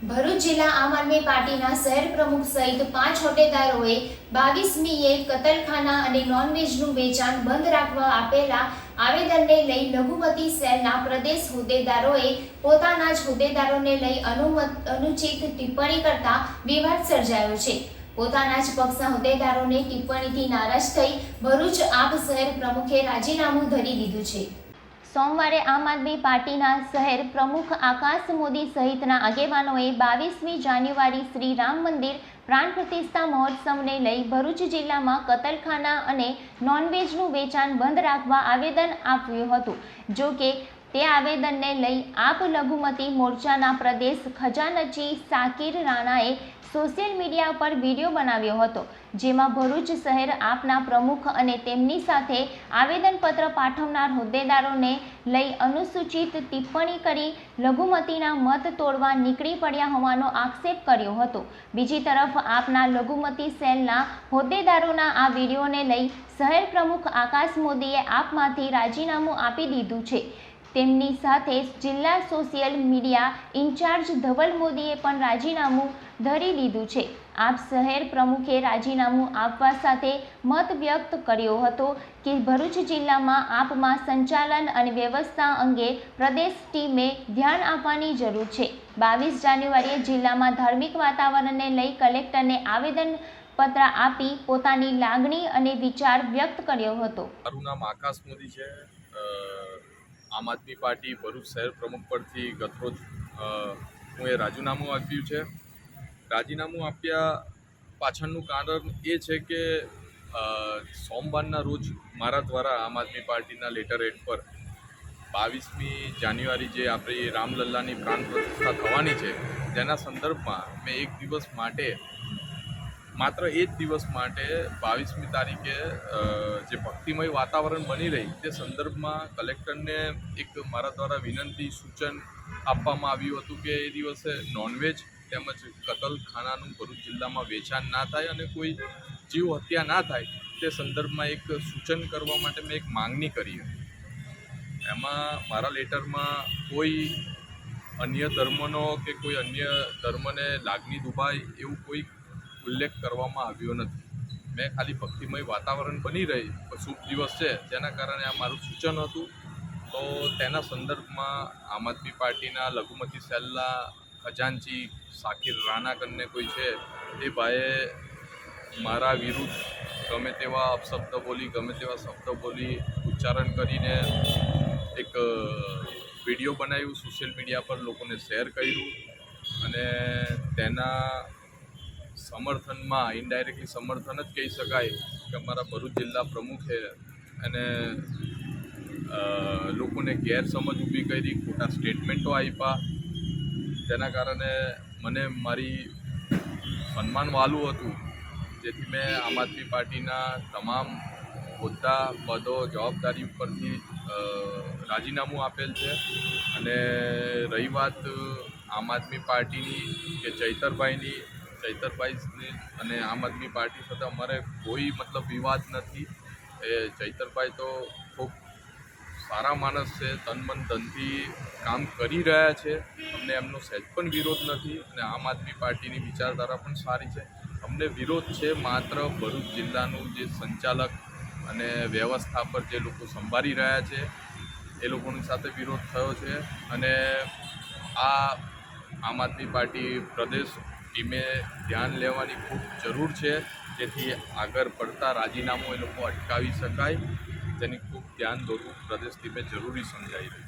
ભરૂચ જિલ્લા આમ આદમી પાર્ટીના શહેર પ્રમુખ સહિત પાંચ હોટેદારોએ બાવીસમીએ કતલખાના અને નોનવેજનું વેચાણ બંધ રાખવા આપેલા આવેદનને લઈ લઘુમતી સેલના પ્રદેશ હોદ્દેદારોએ પોતાના જ હોદ્દેદારોને લઈ અનુમત, અનુચિત ટિપ્પણી કરતા વિવાદ સર્જાયો છે. પોતાના જ પક્ષના હોદ્દેદારોને ટિપ્પણીથી નારાજ થઈ ભરૂચ આપ શહેર પ્રમુખે રાજીનામું ધરી દીધું છે. સોમવારે આમ આદમી પાર્ટીના શહેર પ્રમુખ આકાશ મોદી સહિતના આગેવાનોએ બાવીસમી જાન્યુઆરી શ્રી રામ મંદિર પ્રાણ પ્રતિષ્ઠા મહોત્સવને લઈ ભરૂચ જિલ્લામાં કતલખાના અને નોનવેજનું વેચાણ બંધ રાખવા આવેદન આપ્યું હતું. જો કે તે આવેદનને લઈ આપ લઘુમતી મોરચાના પ્રદેશ ખજાનચી સાકિર રાણાએ સોશિયલ મીડિયા પર વીડિયો બનાવ્યો હતો, જેમાં ભરૂચ શહેર આપના પ્રમુખ અને તેમની સાથે આવેદનપત્ર પાઠવનાર હોદ્દેદારોને લઈ અનુસૂચિત ટિપ્પણી કરી લઘુમતીના મત તોડવા નીકળી પડ્યા હોવાનો આક્ષેપ કર્યો હતો. બીજી તરફ આપના લઘુમતી સેલના હોદ્દેદારોના આ વિડીયોને લઈ શહેર પ્રમુખ આકાશ મોદીએ આપમાંથી રાજીનામું આપી દીધું છે. તેમની સાથે જિલ્લા સોશિયલ મીડિયા ઇન્ચાર્જ ધવલ મોદીએ પણ રાજીનામું ધરી દીધું છે. આપ શહેર પ્રમુખે રાજીનામું આપવા સાથે મત વ્યક્ત કર્યો હતો કે ભરૂચ જિલ્લામાં આપમાં સંચાલન અને વ્યવસ્થા અંગે પ્રદેશ ટીમે ધ્યાન આપવાની જરૂર છે. બાવીસ જાન્યુઆરીએ જિલ્લામાં ધાર્મિક વાતાવરણને લઈ કલેક્ટરને આવેદન પત્ર આપી પોતાની લાગણી અને વિચાર વ્યક્ત કર્યો હતો. મારું નામ આકાશ મોદી છે. આમ આદમી પાર્ટી ભરૂચ શહેર પ્રમુખ પરથી ગતરોજ હું એ રાજીનામું આપ્યું છે. રાજીનામું આપ્યા પાછળનું કારણ એ છે કે સોમવારના રોજ મારા દ્વારા આમ આદમી પાર્ટીના લેટર એડ પર બાવીસમી જાન્યુઆરી જે આપણી રામલલ્લાની પ્રાણ પ્રતિષ્ઠા થવાની છે, તેના સંદર્ભમાં મેં એક દિવસ માટે માત્ર એ જ દિવસ માટે બાવીસમી તારીખે જે ભક્તિમય વાતાવરણ બની રહી, તે સંદર્ભમાં કલેક્ટરને એક મારા દ્વારા વિનંતી, સૂચન આપવામાં આવ્યું હતું કે એ દિવસે નોનવેજ તેમજ કતલખાનાનું ભરૂચ જિલ્લામાં વેચાણ ના થાય અને કોઈ જીવ હત્યા ના થાય, તે સંદર્ભમાં એક સૂચન કરવા માટે મેં એક માંગણી કરી હતી. એમાં મારા લેટરમાં કોઈ અન્ય ધર્મનો કે કોઈ અન્ય ધર્મને લાગણી દુભાય એવું કોઈ ઉલ્લેખ કરવામાં આવ્યો નથી. મેં ખાલી ભક્તિમય વાતાવરણ બની રહી શુભ દિવસ છે, જેના કારણે આ મારું સૂચન હતું. તો તેના સંદર્ભમાં આમ આદમી પાર્ટીના લઘુમતી સેલના ખજાનચી સાકિર રાણા કરીને કોઈ છે, એ ભાઈએ મારા વિરુદ્ધ ગમે તેવા અપશબ્દ બોલી, ગમે તેવા શબ્દ બોલી ઉચ્ચારણ કરીને એક વીડિયો બનાવ્યું, સોશિયલ મીડિયા પર લોકોને શેર કર્યું અને તેના સમર્થનમાં ઇનડાયરેક્ટલી સમર્થન જ કહી શકાય કે અમારા ભરૂચ જિલ્લા પ્રમુખે અને લોકોને ગેરસમજ ઊભી કરી, ખોટા સ્ટેટમેન્ટો આપ્યા તેના કારણે મને મારી સન્માન વાલું હતું. જેથી મેં આમ આદમી પાર્ટીના તમામ હોદ્દા, પદો, જવાબદારી ઉપરથી રાજીનામું આપેલ છે. અને રહી વાત આમ આદમી પાર્ટીની કે ચૈતરભાઈની ચૈતરભાઈની અને આમ આદમી પાર્ટી સાથે અમારે કોઈ મતલબ વિવાદ નથી. એ ચૈતરભાઈ તો ખૂબ સારા માણસ છે, તન મન ધનથી કામ કરી રહ્યા છે. અમને એમનો સહેજ પણ વિરોધ નથી અને આમ આદમી પાર્ટીની વિચારધારા પણ સારી છે. અમને વિરોધ છે માત્ર ભરૂચ જિલ્લાનું જે સંચાલક અને વ્યવસ્થા પર જે લોકો સંભાળી રહ્યા છે, એ લોકોની સાથે વિરોધ થયો છે. અને આ આમ આદમી પાર્ટી પ્રદેશ ટીમે ધ્યાન લેવાની ખૂબ જરૂર છે. જેથી આગળ પડતા રાજીનામું એ લોકો અટકાવી શકાય. તેની ખૂબ ધ્યાન દોરવું પ્રદેશ ટીમે જરૂરી છે